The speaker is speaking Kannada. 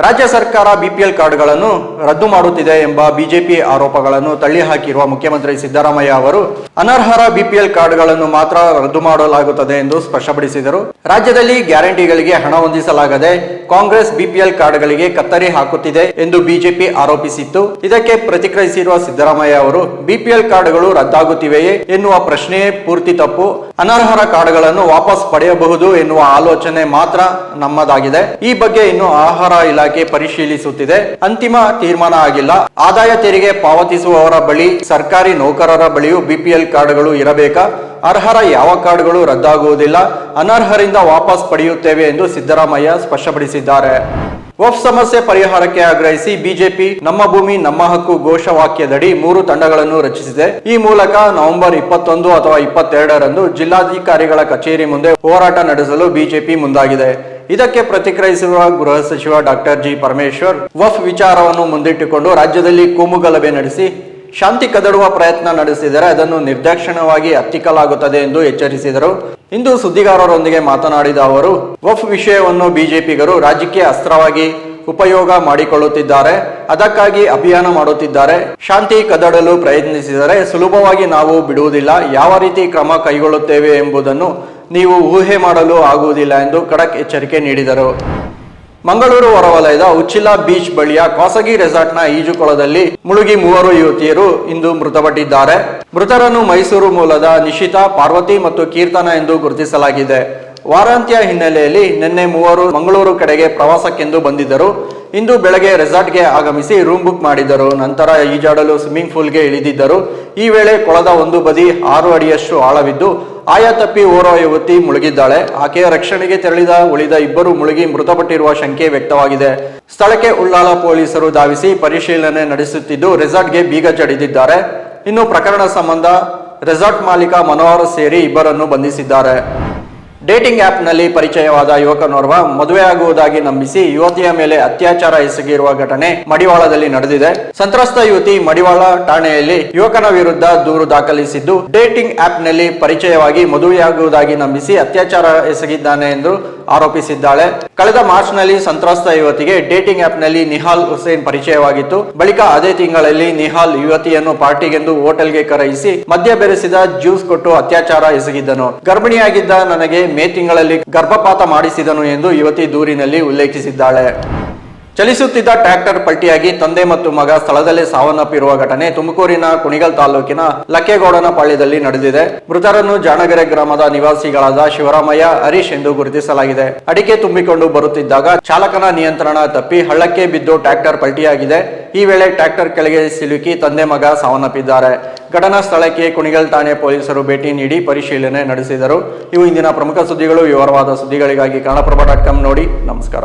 ರಾಜ್ಯ ಸರ್ಕಾರ ಬಿಪಿಎಲ್ ಕಾರ್ಡ್ಗಳನ್ನು ರದ್ದು ಮಾಡುತ್ತಿದೆ ಎಂಬ ಬಿಜೆಪಿ ಆರೋಪಗಳನ್ನು ತಳ್ಳಿಹಾಕಿರುವ ಮುಖ್ಯಮಂತ್ರಿ ಸಿದ್ದರಾಮಯ್ಯ ಅವರು, ಅನರ್ಹರ ಬಿಪಿಎಲ್ ಕಾರ್ಡ್ಗಳನ್ನು ಮಾತ್ರ ರದ್ದು ಮಾಡಲಾಗುತ್ತದೆ ಎಂದು ಸ್ಪಷ್ಟಪಡಿಸಿದರು. ರಾಜ್ಯದಲ್ಲಿ ಗ್ಯಾರಂಟಿಗಳಿಗೆ ಹಣ ಹೊಂದಿಸಲಾಗದೆ ಕಾಂಗ್ರೆಸ್ ಬಿಪಿಎಲ್ ಕಾರ್ಡ್ಗಳಿಗೆ ಕತ್ತರಿ ಹಾಕುತ್ತಿದೆ ಎಂದು ಬಿಜೆಪಿ ಆರೋಪಿಸಿತ್ತು. ಇದಕ್ಕೆ ಪ್ರತಿಕ್ರಿಯಿಸಿರುವ ಸಿದ್ದರಾಮಯ್ಯ ಅವರು ಬಿಪಿಎಲ್ ಕಾರ್ಡ್ಗಳು ರದ್ದಾಗುತ್ತಿವೆಯೇ ಎನ್ನುವ ಪ್ರಶ್ನೆಯೇ ಪೂರ್ತಿ ತಪ್ಪು. ಅನರ್ಹರ ಕಾರ್ಡ್ಗಳನ್ನು ವಾಪಸ್ ಪಡೆಯಬಹುದು ಎನ್ನುವ ಆಲೋಚನೆ ಮಾತ್ರ ನಮ್ಮದಾಗಿದೆ. ಈ ಬಗ್ಗೆ ಇನ್ನು ಆಹಾರ ಇಲಾಖೆ ಪರಿಶೀಲಿಸುತ್ತಿದೆ. ಅಂತಿಮ ತೀರ್ಮಾನ ಆಗಿಲ್ಲ. ಆದಾಯ ತೆರಿಗೆ ಪಾವತಿಸುವವರ ಬಳಿ ಸರ್ಕಾರಿ ನೌಕರರ ಬಳಿಯೂ ಬಿಪಿಎಲ್ ಕಾರ್ಡ್ಗಳು ಇರಬೇಕಾ? ಅರ್ಹರ ಯಾವ ಕಾರ್ಡ್ಗಳು ರದ್ದಾಗುವುದಿಲ್ಲ, ಅನರ್ಹರಿಂದ ವಾಪಸ್ ಪಡೆಯುತ್ತೇವೆ ಎಂದು ಸಿದ್ದರಾಮಯ್ಯ ಸ್ಪಷ್ಟಪಡಿಸಿದ್ದಾರೆ. ವಫ್ ಸಮಸ್ಯೆ ಪರಿಹಾರಕ್ಕೆ ಆಗ್ರಹಿಸಿ ಬಿಜೆಪಿ ನಮ್ಮ ಭೂಮಿ, ನಮ್ಮ ಹಕ್ಕು ಘೋಷವಾಕ್ಯದಡಿ ಮೂರು ತಂಡಗಳನ್ನು ರಚಿಸಿದೆ. ಈ ಮೂಲಕ ನವೆಂಬರ್ ಇಪ್ಪತ್ತೊಂದು ಅಥವಾ ಇಪ್ಪತ್ತೆರಡರಂದು ಜಿಲ್ಲಾಧಿಕಾರಿಗಳ ಕಚೇರಿ ಮುಂದೆ ಹೋರಾಟ ನಡೆಸಲು ಬಿಜೆಪಿ ಮುಂದಾಗಿದೆ. ಇದಕ್ಕೆ ಪ್ರತಿಕ್ರಿಯಿಸಿರುವ ಗೃಹ ಸಚಿವ ಡಾಕ್ಟರ್ ಜಿ ಪರಮೇಶ್ವರ್ ವಫ್ ವಿಚಾರವನ್ನು ಮುಂದಿಟ್ಟುಕೊಂಡು ರಾಜ್ಯದಲ್ಲಿ ಕೋಮುಗಲಭೆ ನಡೆಸಿ ಶಾಂತಿ ಕದಡುವ ಪ್ರಯತ್ನ ನಡೆಸಿದರೆ ಅದನ್ನು ನಿರ್ದಾಕ್ಷಿಣ್ಯವಾಗಿ ಹತ್ತಿಕ್ಕಲಾಗುತ್ತದೆ ಎಂದು ಎಚ್ಚರಿಸಿದರು. ಇಂದು ಸುದ್ದಿಗಾರರೊಂದಿಗೆ ಮಾತನಾಡಿದ ಅವರು ವಫ್ ವಿಷಯವನ್ನು ಬಿಜೆಪಿಗರು ರಾಜ್ಯಕ್ಕೆ ಅಸ್ತ್ರವಾಗಿ ಉಪಯೋಗ ಮಾಡಿಕೊಳ್ಳುತ್ತಿದ್ದಾರೆ. ಅದಕ್ಕಾಗಿ ಅಭಿಯಾನ ಮಾಡುತ್ತಿದ್ದಾರೆ. ಶಾಂತಿ ಕದಡಲು ಪ್ರಯತ್ನಿಸಿದರೆ ಸುಲಭವಾಗಿ ನಾವು ಬಿಡುವುದಿಲ್ಲ. ಯಾವ ರೀತಿ ಕ್ರಮ ಕೈಗೊಳ್ಳುತ್ತೇವೆ ಎಂಬುದನ್ನು ನೀವು ಊಹೆ ಮಾಡಲು ಆಗುವುದಿಲ್ಲ ಎಂದು ಖಡಕ್ ಎಚ್ಚರಿಕೆ ನೀಡಿದರು. ಮಂಗಳೂರು ಹೊರವಲಯದ ಉಚ್ಚಿಲ ಬೀಚ್ ಬಳಿಯ ಖಾಸಗಿ ರೆಸಾರ್ಟ್ನ ಈಜುಕೊಳದಲ್ಲಿ ಮುಳುಗಿ ಮೂವರು ಯುವತಿಯರು ಇಂದು ಮೃತಪಟ್ಟಿದ್ದಾರೆ. ಮೃತರನ್ನು ಮೈಸೂರು ಮೂಲದ ನಿಶಿತಾ, ಪಾರ್ವತಿ ಮತ್ತು ಕೀರ್ತನ ಎಂದು ಗುರುತಿಸಲಾಗಿದೆ. ವಾರಾಂತ್ಯ ಹಿನ್ನೆಲೆಯಲ್ಲಿ ನಿನ್ನೆ ಮೂವರು ಮಂಗಳೂರು ಕಡೆಗೆ ಪ್ರವಾಸಕ್ಕೆಂದು ಬಂದಿದ್ದರು. ಇಂದು ಬೆಳಗ್ಗೆ ರೆಸಾರ್ಟ್ಗೆ ಆಗಮಿಸಿ ರೂಮ್ ಬುಕ್ ಮಾಡಿದ್ದರು. ನಂತರ ಈಜಾಡಲು ಸ್ವಿಮ್ಮಿಂಗ್ ಪೂಲ್ಗೆ ಇಳಿದಿದ್ದರು. ಈ ವೇಳೆ ಕೊಳದ ಒಂದು ಬದಿ ಆರು ಅಡಿಯಷ್ಟು ಆಳವಿದ್ದು ಆಯ ತಪ್ಪಿ ಓರ್ವ ಯುವತಿ ಮುಳುಗಿದ್ದಾಳೆ. ಆಕೆಯ ರಕ್ಷಣೆಗೆ ತೆರಳಿದ ಉಳಿದ ಇಬ್ಬರು ಮುಳುಗಿ ಮೃತಪಟ್ಟಿರುವ ಶಂಕೆ ವ್ಯಕ್ತವಾಗಿದೆ. ಸ್ಥಳಕ್ಕೆ ಉಳ್ಳಾಲ ಪೊಲೀಸರು ಧಾವಿಸಿ ಪರಿಶೀಲನೆ ನಡೆಸುತ್ತಿದ್ದು ರೆಸಾರ್ಟ್ಗೆ ಬೀಗ ಜಡಿದಿದ್ದಾರೆ. ಇನ್ನು ಪ್ರಕರಣ ಸಂಬಂಧ ರೆಸಾರ್ಟ್ ಮಾಲೀಕ ಮನೋಹರ್ ಸೇರಿ ಇಬ್ಬರನ್ನು ಬಂಧಿಸಿದ್ದಾರೆ. ಡೇಟಿಂಗ್ ಆ್ಯಪ್ನಲ್ಲಿ ಪರಿಚಯವಾದ ಯುವಕನೋರ್ವ ಮದುವೆಯಾಗುವುದಾಗಿ ನಂಬಿಸಿ ಯುವತಿಯ ಮೇಲೆ ಅತ್ಯಾಚಾರ ಎಸಗಿರುವ ಘಟನೆ ಮಡಿವಾಳದಲ್ಲಿ ನಡೆದಿದೆ. ಸಂತ್ರಸ್ತ ಯುವತಿ ಮಡಿವಾಳ ಠಾಣೆಯಲ್ಲಿ ಯುವಕನ ವಿರುದ್ಧ ದೂರು ದಾಖಲಿಸಿದ್ದು, ಡೇಟಿಂಗ್ ಆ್ಯಪ್ನಲ್ಲಿ ಪರಿಚಯವಾಗಿ ಮದುವೆಯಾಗುವುದಾಗಿ ನಂಬಿಸಿ ಅತ್ಯಾಚಾರ ಎಸಗಿದ್ದಾನೆ ಎಂದು ಆರೋಪಿಸಿದ್ದಾಳೆ. ಕಳೆದ ಮಾರ್ಚ್ನಲ್ಲಿ ಸಂತ್ರಸ್ತ ಯುವತಿಗೆ ಡೇಟಿಂಗ್ ಆ್ಯಪ್ನಲ್ಲಿ ನಿಹಾಲ್ ಹುಸೇನ್ ಪರಿಚಯವಾಗಿತ್ತು. ಬಳಿಕ ಅದೇ ತಿಂಗಳಲ್ಲಿ ನಿಹಾಲ್ ಯುವತಿಯನ್ನು ಪಾರ್ಟಿಗೆಂದು ಹೋಟೆಲ್ಗೆ ಕರೆಯಿಸಿ ಮದ್ಯ ಬೆರೆಸಿದ ಜ್ಯೂಸ್ ಕೊಟ್ಟು ಅತ್ಯಾಚಾರ ಎಸಗಿದ್ದನು. ಗರ್ಭಿಣಿಯಾಗಿದ್ದ ನನಗೆ ಮೇ ತಿಂಗಳಲ್ಲಿ ಗರ್ಭಪಾತ ಮಾಡಿಸಿದನು ಎಂದು ಯುವತಿ ದೂರಿನಲ್ಲಿ ಉಲ್ಲೇಖಿಸಿದ್ದಾಳೆ. ಚಲಿಸುತ್ತಿದ್ದ ಟ್ರ್ಯಾಕ್ಟರ್ ಪಲ್ಟಿಯಾಗಿ ತಂದೆ ಮತ್ತು ಮಗ ಸ್ಥಳದಲ್ಲೇ ಸಾವನ್ನಪ್ಪಿರುವ ಘಟನೆ ತುಮಕೂರಿನ ಕುಣಿಗಲ್ ತಾಲೂಕಿನ ಲಕ್ಕೇಗೌಡನ ಪಾಳ್ಯದಲ್ಲಿ ನಡೆದಿದೆ. ಮೃತರನ್ನು ಜಾಣಗೆರೆ ಗ್ರಾಮದ ನಿವಾಸಿಗಳಾದ ಶಿವರಾಮಯ್ಯ, ಹರೀಶ್ ಎಂದು ಗುರುತಿಸಲಾಗಿದೆ. ಅಡಿಕೆ ತುಂಬಿಕೊಂಡು ಬರುತ್ತಿದ್ದಾಗ ಚಾಲಕನ ನಿಯಂತ್ರಣ ತಪ್ಪಿ ಹಳ್ಳಕ್ಕೆ ಬಿದ್ದು ಟ್ರ್ಯಾಕ್ಟರ್ ಪಲ್ಟಿಯಾಗಿದೆ. ಈ ವೇಳೆ ಟ್ರ್ಯಾಕ್ಟರ್ ಕೆಳಗೆ ಸಿಲುಕಿ ತಂದೆ ಮಗ ಸಾವನ್ನಪ್ಪಿದ್ದಾರೆ. ಘಟನಾ ಸ್ಥಳಕ್ಕೆ ಕುಣಿಗಲ್ ಠಾಣೆ ಪೊಲೀಸರು ಭೇಟಿ ನೀಡಿ ಪರಿಶೀಲನೆ ನಡೆಸಿದರು. ಇವು ಇಂದಿನ ಪ್ರಮುಖ ಸುದ್ದಿಗಳು. ವಿವರವಾದ ಸುದ್ದಿಗಳಿಗಾಗಿ ಕನ್ನಡಪ್ರಭ ಡಾಟ್ ಕಾಮ್ ನೋಡಿ. ನಮಸ್ಕಾರ.